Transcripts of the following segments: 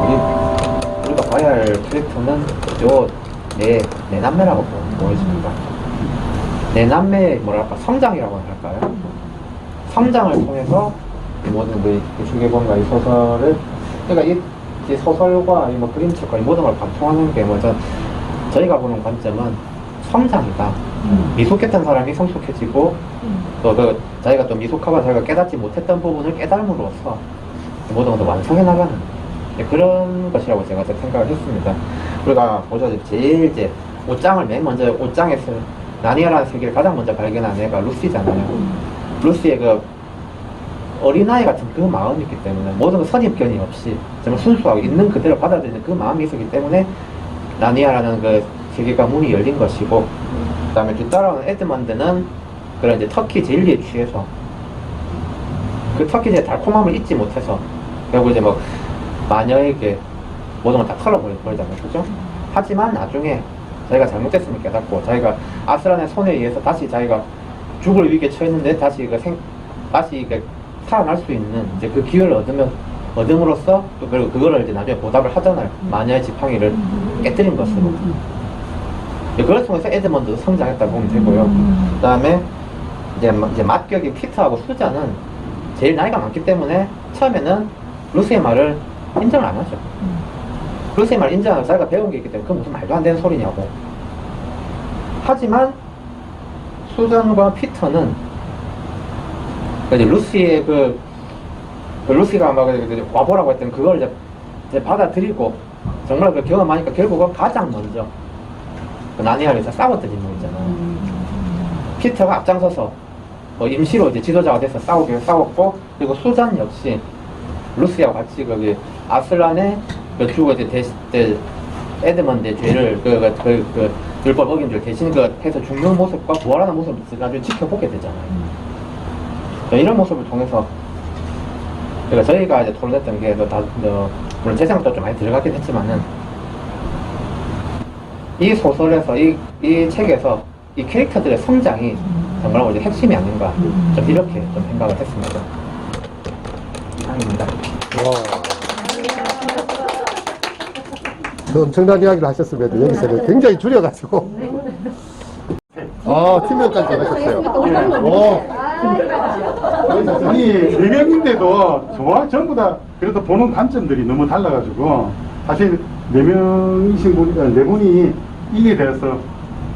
우리, 우리가 봐야 할 캐릭터는 요, 내, 내 남매라고 보- 보여집니다. 내 남매의 뭐랄까, 성장이라고 할까요? 성장을 통해서 이 모든 그, 이 주계본과 이 소설을, 그러니까 이, 이 소설과 이 뭐 그림책과 이 모든 걸 관통하는 게 먼저 저희가 보는 관점은 성장이다. 미숙했던 사람이 성숙해지고 또그 자기가 또 미숙하고 자기가 깨닫지 못했던 부분을 깨달음으로써 모든 것을 완성해 나가는 네, 그런 것이라고 제가 생각을 했습니다. 우리가 보죠 제일 이제 옷장을 맨 먼저 옷장에서 나니아라는 세계를 가장 먼저 발견한 애가 루시잖아요. 루시의 그 어린아이 같은 그 마음이 있기 때문에 모든 거 선입견이 없이 정말 순수하고 있는 그대로 받아들이는 그 마음이 있었기 때문에 나니아라는 그 세계가 문이 열린 것이고 그 다음에 뒤따라오는 에드먼드는 그런 이제 터키 젤리에 취해서 그 터키 젤리 달콤함을 잊지 못해서 결국 이제 뭐 마녀에게 모든 걸 다 털어버리잖아요. 그죠? 하지만 나중에 자기가 잘못됐음을 깨닫고 자기가 아스란의 손에 의해서 다시 자기가 죽을 위기에 처했는데 다시 그 생, 다시 그 살아날 수 있는 이제 그 기회를 얻으면 얻음으로써 또 그리고 그거를 이제 나중에 보답을 하잖아요. 마녀의 지팡이를 깨뜨린 것으로 이제 그걸 통해서 에드먼드도 성장했다고 보면 되고요 그 다음에 이제, 마- 이제 맞격인 피터하고 수자는 제일 나이가 많기 때문에 처음에는 루시의 말을 인정을 안 하죠. 루시의 말 인정하고 자기가 배운 게 있기 때문에 그건 무슨 말도 안 되는 소리냐고. 하지만 수잔과 피터는 그 이제 루시의 그, 그 루시가 막 와보라고 했던 그걸 이제, 이제 받아들이고 정말 그 경험하니까 결국은 가장 먼저 그 나니아에서 싸웠던 인물이잖아요. 피터가 앞장서서 뭐 임시로 이제 지도자가 돼서 싸우기로 싸웠고 그리고 수잔 역시 루시아와 같이 거기 아슬란의 그 주고 이제 때 에드먼드의 죄를 그, 그, 그, 그 율법 어긴 죄를 대신 그 해서 죽는 모습과 부활하는 모습을 나중에 지켜보게 되잖아요. 이런 모습을 통해서 그러니까 저희가 이제 토론했던 게, 너 다, 너, 물론 제 생각도 좀 많이 들어가긴 했지만은, 이 소설에서, 이, 이 책에서 이 캐릭터들의 성장이 정말 이제 핵심이 아닌가, 좀 이렇게 좀 생각을 했습니다. 이상입니다. 그 엄청난 이야기를 하셨음에도 여기서는 굉장히 줄여가지고 아 팀명까지 잘하셨어요 오. 아니 네 명인데도 저와 전부 다 그래도 보는 관점들이 너무 달라가지고 사실 네 명이신 분이 네 분이 이에 대해서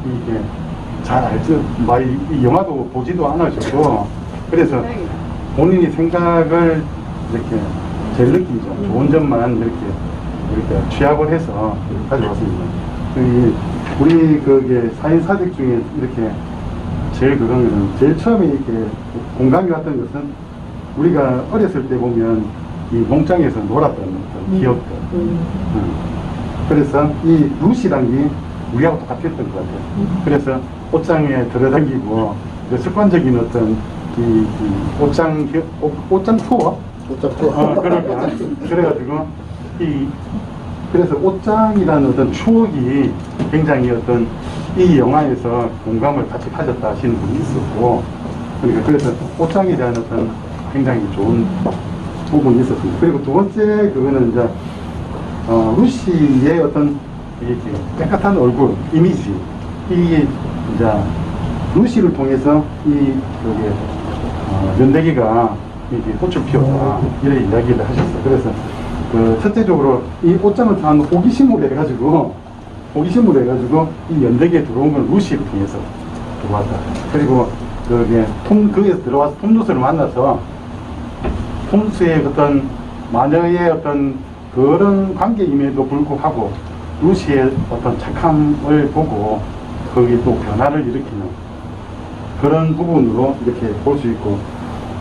이게 잘 알죠. 막 이, 이 영화도 보지도 않으셨고 그래서 본인이 생각을 이렇게 제일 느끼죠. 좋은 점만 이렇게 이렇게 취합을 해서 가져왔습니다. 이 우리 그게 사인 사직 중에 이렇게 제일 그런 거는 제일 처음에 이렇게 공감이 왔던 것은 우리가 어렸을 때 보면 이 농장에서 놀았던 어떤 기억들. 음. 그래서 이 루시란 게 우리하고 똑같았던 것 같아요. 그래서 옷장에 들어다니고 그 습관적인 어떤 이, 이 옷장 기- 옷, 옷장 투어 어차피 어, 그러니까 그래가지고 이 그래서 옷장이라는 어떤 추억이 굉장히 어떤 이 영화에서 공감을 같이 가졌다 하시는 분이 있었고 그러니까 그래서 옷장에 대한 어떤 굉장히 좋은 부분이 있었습니다. 그리고 두 번째 그거는 이제 어, 루시의 어떤 깨끗한 얼굴 이미지 이게 이제 루시를 통해서 이 그게 어, 연대기가 이게 꽃을 피웠다 이런 이야기를 하셨어요. 그래서 그 첫째적으로 이 옷장을 단 호기심으로 해가지고 호기심으로 해가지고 이 연대기에 들어온 건 루시를 통해서 들어왔다. 그리고 그게 톰 거기에서 들어와서 톰루스를 만나서 톰스의 어떤 마녀의 어떤 그런 관계임에도 불구하고 루시의 어떤 착함을 보고 거기에 또 변화를 일으키는 그런 부분으로 이렇게 볼 수 있고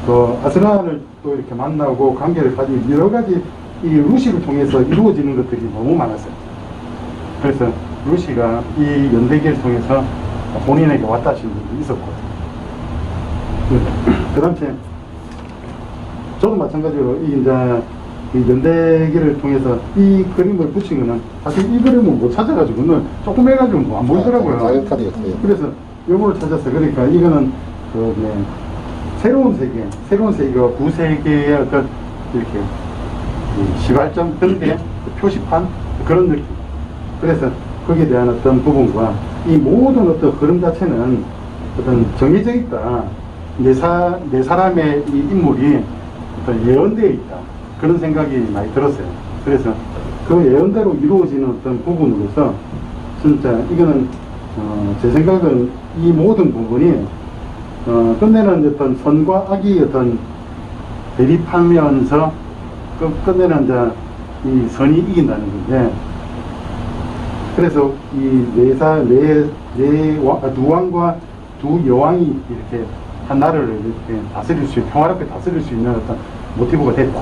또 아스란을 또 이렇게 만나고 관계를 가지고 여러 가지 이 루시를 통해서 이루어지는 것들이 너무 많았어요. 그래서 루시가 이 연대기를 통해서 본인에게 왔다 하시는 분도 있었고 그 다음에 저도 마찬가지로 이 이제 이 연대기를 통해서 이 그림을 붙인 거는 사실 이 그림을 못 찾아가지고는 조금 해가지고 뭐 안 보이더라고요. 작은 카드였어요. 그래서 요거를 찾았어요. 그러니까 이거는 그 네, 새로운 세계, 새로운 세계와 구세계의 어떤 이렇게 이 시발점 등대 표시판 그런 느낌. 그래서 거기에 대한 어떤 부분과 이 모든 어떤 흐름 자체는 어떤 정해져 있다. 내, 사, 내 사람의 이 인물이 어떤 예언되어 있다. 그런 생각이 많이 들었어요. 그래서 그 예언대로 이루어지는 어떤 부분으로서 진짜 이거는 어, 제 생각은 이 모든 부분이 어, 끝내는 어떤 선과 악이 어떤 대립하면서 끝- 끝내는 이제 이 선이 이긴다는 건데 그래서 이 네사 네네 두 왕과 두 여왕이 이렇게 한 나라를 이렇게 다스릴 수 평화롭게 다스릴 수 있는 어떤 모티브가 됐다.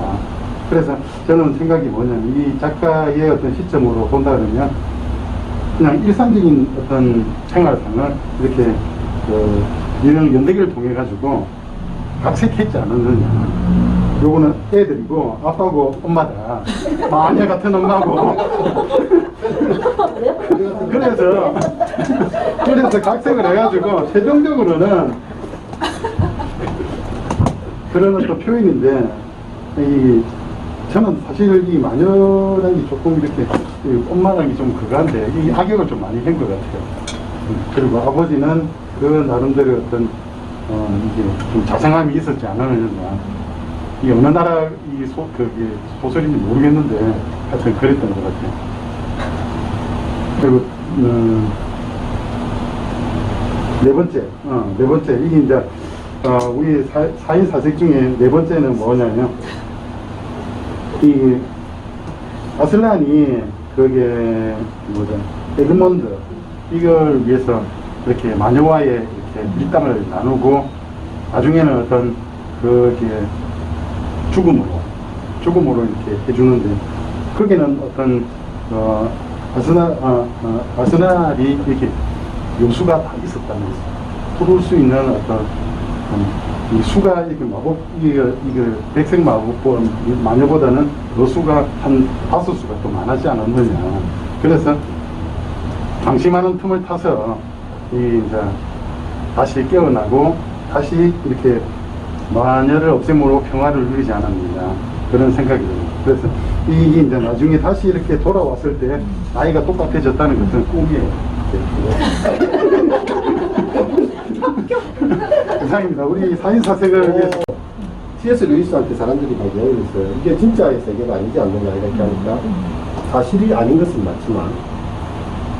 그래서 저는 생각이 뭐냐면 이 작가의 어떤 시점으로 본다 그러면 그냥 일상적인 어떤 생활상을 이렇게 그 유명 연대기를 통해 가지고 각색했지 않았느냐. 요거는 애들이고 아빠고 엄마다. 마녀 같은 엄마고. 그래서 그래서 각색을 해가지고 최종적으로는 그런 어떤 표현인데 이 저는 사실 이 마녀라는 게 조금 이렇게 이 엄마라는 게 좀 그거한데 이 악역을 좀 많이 한 것 같아요. 음, 그리고 아버지는 그 나름대로 어떤 어 이게 좀 자상함이 있었지 않았느냐. 이 어느 나라 이 소, 그게 소설인지 모르겠는데 하여튼 그랬던 것 같아요. 그리고 음, 네 번째, 어, 네 번째 이게 이제 어, 우리 사, 사인 사색 중에 네 번째는 뭐냐면 이 아슬란이 그게 뭐죠 에드먼드 이걸 위해서 이렇게 마녀와의 이렇게 밀당을 나누고 나중에는 어떤 그게 죽음으로 죽음으로 이렇게 해주는데 거기는 어떤 어 아스나 어, 어, 아스날이 이렇게 요수가 다 있었다는 거죠. 부를 수 있는 어떤 음, 이 수가 이게 마법 이게 이게 백색 마법 마녀보다는 요수가 한 다섯 수가 또 많아지 않았느냐. 그래서 방심하는 틈을 타서 이 이제 다시 깨어나고 다시 이렇게 마녀를 없앰으로 평화를 누리지 않았느냐 그런 생각이 듭니다. 그래서 이게 이제 나중에 다시 이렇게 돌아왔을 때 나이가 똑같아졌다는 것은 꿈이에요. 이상입니다. 우리 사인사색을 위해서 C.S. 루이스한테 사람들이 막 얘기를 했어요. 이게 진짜의 세계가 아니지 않느냐 이렇게 하니까 사실이 아닌 것은 맞지만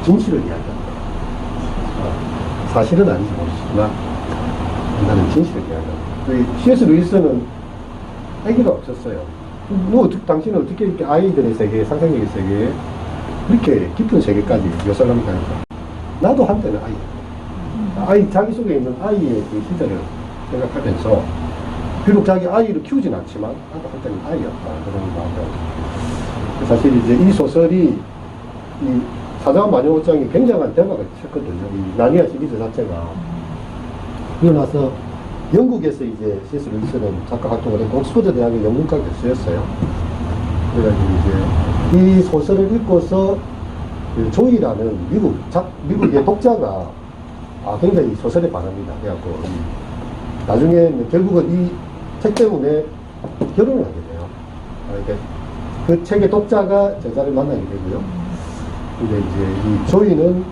진실을 이야기한다. 어, 사실은 아닌지 모르지만 나는 진실을 이야기한다. 이 C.S. 루이스는 아기가 없었어요. 뭐 어떻게 당신은 어떻게 이렇게 아이들의 세계, 상상력의 세계에 이렇게 깊은 세계까지 묘사를 합니까? 나도 한때는 아이. 아이 자기 속에 있는 아이의 그 시절을 생각하면서 비록 자기 아이를 키우진 않지만 나도 한때는 아이였다 그런 마음으로 사실 이제 이 소설이 이 사자와 마녀 옷장이 굉장한 대박을 쳤거든요. 이 나니아 시리즈 자체가 그러고 나서 영국에서 이제. 루이스는 작가 활동을 했고 옥스퍼드 대학의 영문과 교수였어요. 그래가지고 이제 이 소설을 읽고서 그 조이라는 미국 작 미국의 독자가 아 굉장히 소설에 반합니다. 그래갖고 이 나중에 결국은 이 책 때문에 결혼을 하게 돼요. 아, 이게 그 책의 독자가 저자를 만나게 되고요. 근데 이제 이 조이는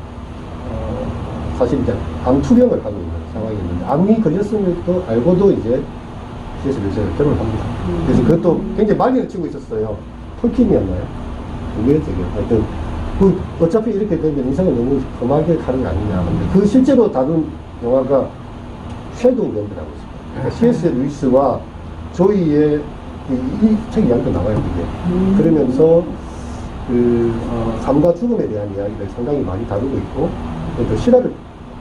어, 사실 이제 암 투병을 하고 있는 상황이었는데 암이 걸렸음에도 알고도 이제 그래서 요새 결혼을 합니다. 그래서 그것도 굉장히 많이를 치고 있었어요. 톨킨이었나요? 누구였죠? 이게? 하여튼 그 어차피 이렇게 되면 인생을 너무 험하게 가는 거 아니냐. 근데 그 실제로 다룬 영화가 섀도우 밴드라고 있습니다. 그러니까 C.S. 루이스와 조이의 이, 이 책이 양도 나와요, 이게. 그러면서 그, 어, 삶과 죽음에 대한 이야기를 상당히 많이 다루고 있고, 또 실화를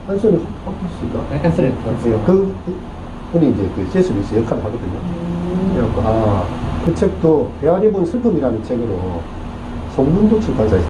한선을 허프스가 앤스레 그 분이 이제 그 C.S. 루이스 역할을 하거든요. 그래갖고, 아, 그 책도 배아리 본 슬픔이라는 책으로 송문도 출판사에서